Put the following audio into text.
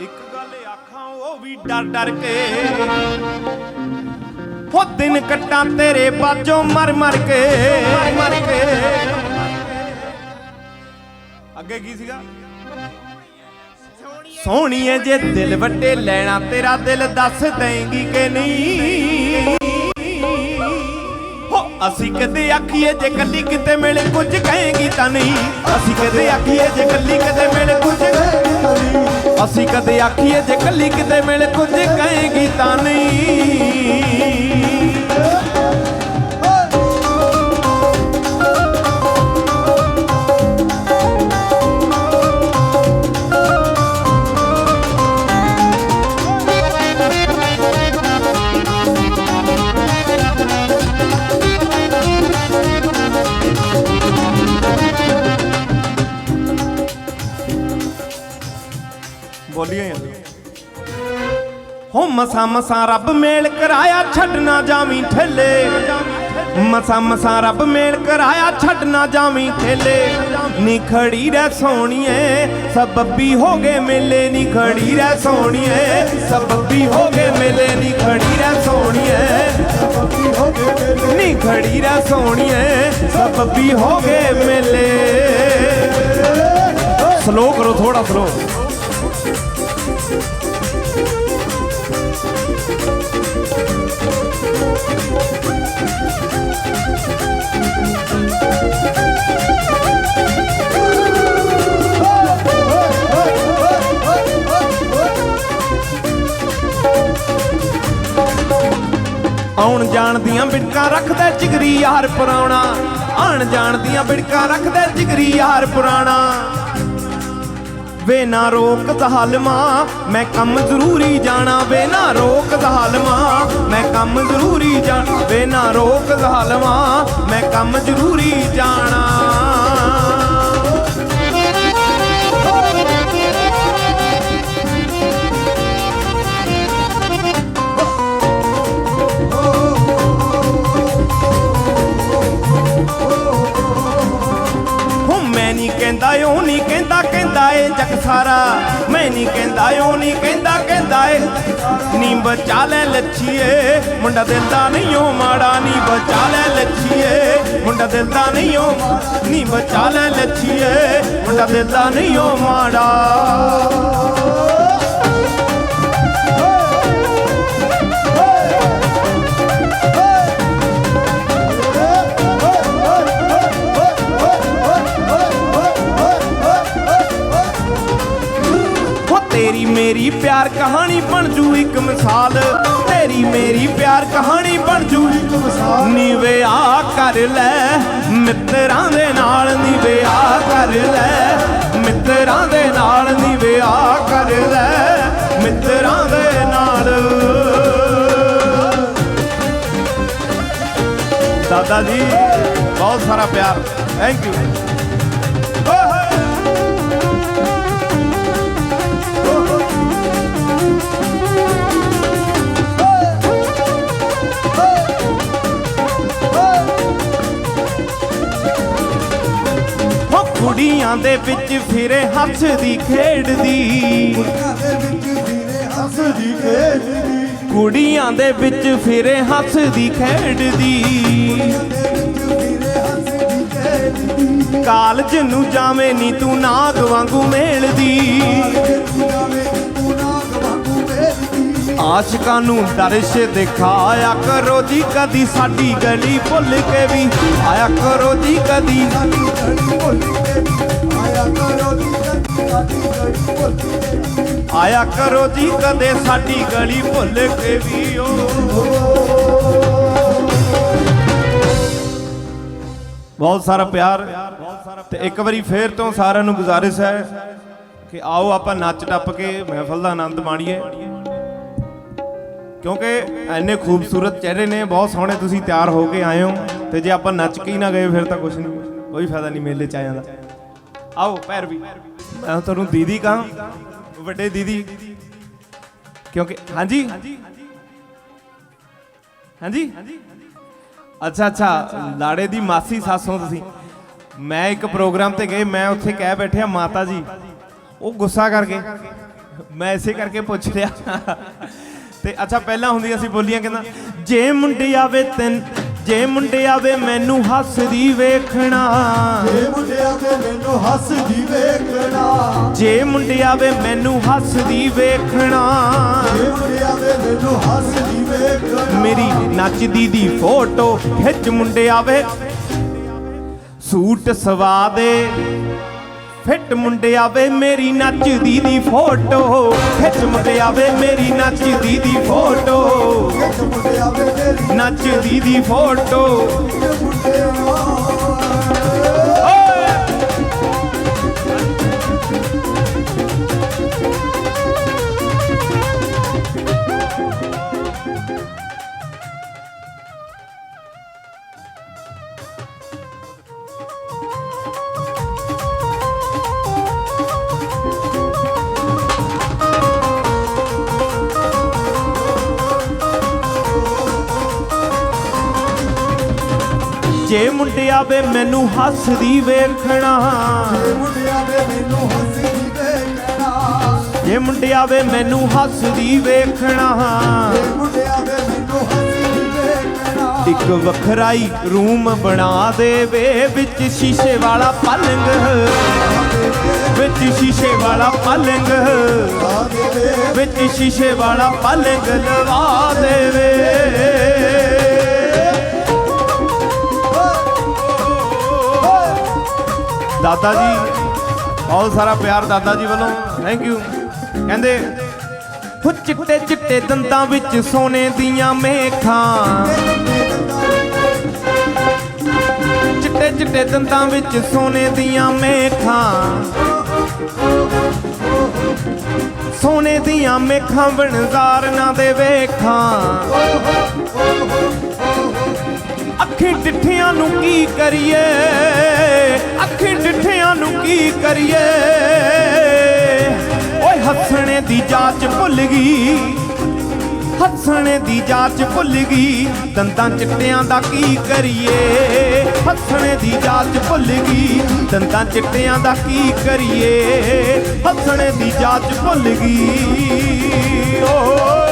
ਇੱਕ ਗੱਲ ਆਖਾਂ, ਉਹ ਵੀ ਡਰ ਡਰ ਕੇ। ਹੋ ਦਿਨ ਕੱਟਾਂ ਤੇਰੇ ਬਾਝੋਂ ਮਰ ਮਰ ਕੇ ਮਰ ਮਰ ਕੇ। ਅੱਗੇ ਕੀ ਸੀਗਾ? ਸੋਹਣੀਏ ਜੇ ਦਿਲ ਵੱਟੇ ਲੈਣਾ, ਤੇਰਾ ਦਿਲ ਦੱਸ ਦੇਂਗੀ ਕਿ ਨਹੀਂ। ਹੋ, ਅਸੀਂ ਕਦੇ ਆਖੀਏ ਜੇ ਕੱਲੀ ਕਿਤੇ ਮਿਲੇ, ਕੁਝ ਕਹੇਗੀ ਤਾਂ ਨਹੀਂ। ਅਸੀਂ ਕਦੇ ਆਖੀਏ ਜੇ ਕੱਲੀ ਕਿਤੇ ਮਿਲੇ ਅਸੀਂ ਕਦੇ ਆਖੀਏ ਜੇ ਕੱਲੀ ਕਿਤੇ ਮਿਲੇ ਕੁਝ ਕਹੇਗੀ ਤਾਂ ਨਹੀਂ। ਬੋਲੀਏ ਹੋ ਮਸਾ ਮਸਾ ਰੱਬ ਮੇਲ ਕਰਾਇਆ, ਛੱਡ ਨਾ ਜਾਵੀਂ ਠੇਲੇ। ਮਸਾ ਮਸਾ ਰੱਬ ਮੇਲ ਕਰਾਇਆ, ਛੱਡ ਨਾ ਜਾਵੀਂ ਠੇਲੇ। ਨੀ ਖੜੀ ਰਹਿ ਸੋਣੀਏ ਸਬੱਬੀ ਹੋ ਗਏ ਮੇਲੇ। ਨੀ ਖੜੀ ਰਹਿ ਸੋਣੀਏ ਸਬੱਬੀ ਹੋ ਗਏ ਮੇਲੇ। ਨੀ ਖੜੀ ਰਹਿ ਸੋਣੀਏ ਨੀ ਖੜੀ ਰਹਿ ਸੋਣੀਏ ਸਬੱਬੀ ਹੋ ਗਏ ਮੇਲੇ। ਸਲੋ ਕਰੋ ਥੋੜਾ ਸਲੋ ਆਉਣ ਜਾਣ ਦੀਆਂ ਬਿੜਕਾਂ ਰੱਖਦਾ ਜਿਗਰੀ ਯਾਰ ਪੁਰਾਣਾ। ਆਣ ਜਾਣ ਦੀਆਂ ਬਿੜਕਾਂ ਰੱਖਦਾ ਜਿਗਰੀ ਯਾਰ ਪੁਰਾਣਾ। ਵੇ ਨਾ ਰੋਕ ਜ਼ਹਾਲਮਾ ਮੈਂ ਕੰਮ ਜ਼ਰੂਰੀ ਜਾਣਾ, ਵੇ ਨਾ ਰੋਕ ਜ਼ਹਾਲਮਾ ਮੈਂ ਕੰਮ ਜ਼ਰੂਰੀ ਜਾਣਾ, ਵੇ ਨਾ ਰੋਕ ਜ਼ਹਾਲਮਾ ਮੈਂ ਕੰਮ ਜ਼ਰੂਰੀ ਜਾਣਾ। ਹੋ, ਮੈਂ ਨਹੀਂ ਕਹਿੰਦਾ, ਉਹ ਨਹੀਂ ਕਹਿੰਦਾ ਕਹਿੰਦਾ ਏ ਜਗ ਸਾਰਾ। ਮੈਂ ਨਹੀਂ ਕਹਿੰਦਾ ਉਹ ਨਹੀਂ ਕਹਿੰਦਾ ਕਹਿੰਦਾ ਏ। ਨੀ ਬਚਾ ਲੈ ਲੱਛੀਏ, ਮੁੰਡਾ ਦਿਲ ਦਾ ਨਹੀਂ ਉਹ ਮਾੜਾ। ਨੀ ਬਚਾ ਲੈ ਲੱਛੀਏ, ਮੁੰਡਾ ਦਿਲ ਦਾ ਨਹੀਂ ਉਹ ਮਾੜਾ। ਨੀ ਬਚਾ ਲੈ ਲੱਛੀਏ, ਮੁੰਡਾ ਦਿਲ ਦਾ ਨਹੀਂ ਉਹ ਮਾੜਾ। ਮੇਰੀ ਪਿਆਰ ਕਹਾਣੀ ਬਣ ਜੂ ਇੱਕ ਮਿਸਾਲ। ਤੇਰੀ ਮੇਰੀ ਪਿਆਰ ਕਹਾਣੀ ਬਣ ਜੂ ਇੱਕ ਮਿਸਾਲ। ਨੀ ਕਰ ਲੈ ਮਿੱਤਰਾਂ ਦੇ ਨਾਲ ਨੀ ਵਿਆਹ ਕਰ ਲੈ ਮਿੱਤਰਾਂ ਦੇ ਨਾਲ ਨੀ ਵਿਆਹ ਕਰ ਲੈ ਮਿੱਤਰਾਂ ਦੇ ਨਾਲ। ਦਾਦਾ ਜੀ, ਬਹੁਤ ਸਾਰਾ ਪਿਆਰ। ਥੈਂਕ ਯੂ ਕੁੜੀਆਂ ਦੇ ਵਿੱਚ ਫਿਰੇ ਹੱਸਦੀ ਖੇਡਦੀ। ਕੁੜੀਆਂ ਦੇ ਵਿੱਚ ਫਿਰੇ ਹੱਸਦੀ ਖੇਡਦੀ। ਕਾਲਜ ਨੂੰ ਜਾਵੇਂ ਨੀ ਤੂੰ ਨਾਗ ਵਾਂਗੂ ਮੇਲਦੀ। ਆਸ਼ਿਕਾਂ ਨੂੰ ਦਰਸ਼ ਦਿਖਾਇਆ ਕਰੋ ਜੀ ਕਦੀ ਸਾਡੀ ਗਲੀ ਭੁੱਲ ਕੇ ਵੀ। ਆਇਆ ਕਰੋ ਜੀ ਕਦੀ ਆਇਆ ਕਰੋ ਜੀ ਕਦੇ ਸਾਡੀ ਗਲੀ ਭੁੱਲ ਕੇ ਵੀ। ਓ। ਬਹੁਤ ਸਾਰਾ ਪਿਆਰ। ਤੇ ਇੱਕ ਵਾਰੀ ਫੇਰ ਤੋਂ ਸਾਰਿਆਂ ਨੂੰ ਗੁਜ਼ਾਰਿਸ਼ ਹੈ ਕਿ ਆਓ ਆਪਾਂ ਨੱਚ ਟੱਪ ਕੇ ਮਹਿਫਲ ਦਾ ਆਨੰਦ ਮਾਣੀਏ। ਕਿਉਂਕਿ ਐਨੇ ਖੂਬਸੂਰਤ ਚਿਹਰੇ ਨੇ, ਬਹੁਤ ਸੋਹਣੇ ਤੁਸੀਂ ਤਿਆਰ ਹੋ ਕੇ ਆਏ ਹੋ ਤੇ ਜੇ ਆਪਾਂ ਨੱਚ ਕੇ ਹੀ ਨਾ ਗਏ, ਫਿਰ ਤਾਂ ਕੁਝ ਨਹੀਂ, ਕੋਈ ਫਾਇਦਾ ਨਹੀਂ ਮੇਲੇ ਚ ਆਇਆਂ ਦਾ। ਆਓ ਪੈਰ ਵੀ ਮੈਂ ਤੁਹਾਨੂੰ ਦੀਦੀ ਕਹਾਂ, ਵੱਡੇ ਦੀਦੀ। ਕਿਉਂਕਿ, ਹਾਂਜੀ? ਹਾਂਜੀ? ਅੱਛਾ ਅੱਛਾ, ਲਾੜੇ ਦੀ ਮਾਸੀ ਸਾਸੋਂ ਤੁਸੀਂ। ਮੈਂ ਇੱਕ ਪ੍ਰੋਗਰਾਮ ਤੇ ਗਏ, ਮੈਂ ਉੱਥੇ ਕਹਿ ਬੈਠਿਆ, ਮਾਤਾ ਜੀ, ਉਹ ਗੁੱਸਾ ਕਰਕੇ, ਮੈਂ ਇਸੇ ਕਰਕੇ ਪੁੱਛ ਲਿਆ ਤੇ ਅੱਛਾ ਪਹਿਲਾਂ ਹੁੰਦੀਆਂ ਸੀ ਬੋਲੀਆਂ ਕਹਿੰਦਾ ਜੇ ਮੁੰਡੇ ਆਵੇ ਤੈਨ ਜੇ ਮੁੰਡੇ ਆਵੇ ਮੈਨੂੰ ਹੱਸਦੀ ਵੇਖਣਾ। ਮੈਨੂੰ ਹੱਸਦੀ ਜੇ ਮੁੰਡੇ ਆਵੇ ਮੈਨੂੰ ਹੱਸਦੀ ਵੇਖਣਾ। ਮੈਨੂੰ ਹੱਸਦੀ ਵੇਖਣਾ। ਮੇਰੀ ਨੱਚਦੀ ਦੀ ਫੋਟੋ ਖਿੱਚ ਮੁੰਡੇ ਆਵੇ। ਸੂਟ ਸਵਾ ਦੇ। ਫਿੱਟ ਮੁੰਡੇ ਆਵੇ, ਮੇਰੀ ਨੱਚਦੀ ਦੀ ਫੋਟੋ। ਖਿੱਚ ਮੁੰਡੇ ਆਵੇ, ਮੇਰੀ ਨੱਚਦੀ ਦੀ ਫੋਟੋ। ਨੱਚਦੀ ਦੀ ਫੋਟੋ। ਜੇ ਮੁੰਡੇ ਆਵੇ ਮੈਨੂੰ ਹੱਸਦੀ ਵੇਖਣਾ। ਇਹ ਮੁੰਡਿਆਂ ਦੇ ਮੈਨੂੰ ਹੱਸਦੀ ਵੇਖਣਾ ਜੇ ਮੁੰਡੇ ਆਵੇ ਮੈਨੂੰ ਹੱਸਦੀ ਵੇਖਣਾ ਇਹ ਮੁੰਡਿਆਂ ਦੇ ਮੈਨੂੰ ਹੱਸਦੀ ਵੇਖਣਾ। ਇੱਕ ਵੱਖਰਾਈ ਰੂਮ ਬਣਾ ਦੇਵੇ, ਵਿੱਚ ਸ਼ੀਸ਼ੇ ਵਾਲਾ ਪਲੰਗ। ਵਿੱਚ ਸ਼ੀਸ਼ੇ ਵਾਲਾ ਪਲੰਗ। ਵਿੱਚ ਸ਼ੀਸ਼ੇ ਵਾਲਾ ਪਲੰਗ ਲਵਾ ਦੇਵੇ। ਦਾਦਾ ਜੀ, ਬਹੁਤ ਸਾਰਾ ਪਿਆਰ ਦਾਦਾ ਜੀ ਵੱਲੋਂ। ਥੈਂਕ ਯੂ ਕਹਿੰਦੇ ਹੋ ਚਿੱਟੇ ਚਿੱਟੇ ਦੰਦਾਂ ਵਿੱਚ ਸੋਨੇ ਦੀਆਂ ਮੇਖਾਂ। ਚਿੱਟੇ ਚਿੱਟੇ ਦੰਦਾਂ ਵਿੱਚ ਸੋਨੇ ਦੀਆਂ ਮੇਖਾਂ। ਸੋਨੇ ਦੀਆਂ ਮੇਖਾਂ ਬਣਜ਼ਾਰ ਦੇ ਵੇਖਾਂ। ਅੱਖੀ ਡਿੱਠਿਆਂ ਨੂੰ ਕੀ ਕਰੀਏ? ਅੱਖੀ ਦੀ ਜਾਚ ਭੁੱਲ ਗਈ। ਹੱਸਣੇ ਦੀ ਜਾਚ ਭੁੱਲ ਗਈ। ਦੰਦਾਂ ਚਿੱਟਿਆਂ ਦਾ ਕੀ ਕਰੀਏ? ਹੱਸਣੇ ਦੀ ਜਾਚ ਭੁੱਲ ਗਈ। ਦੰਦਾਂ ਚਿੱਟਿਆਂ ਦਾ ਕੀ ਕਰੀਏ? ਹੱਸਣੇ ਦੀ ਜਾਚ ਭੁੱਲ ਗਈ। ਓ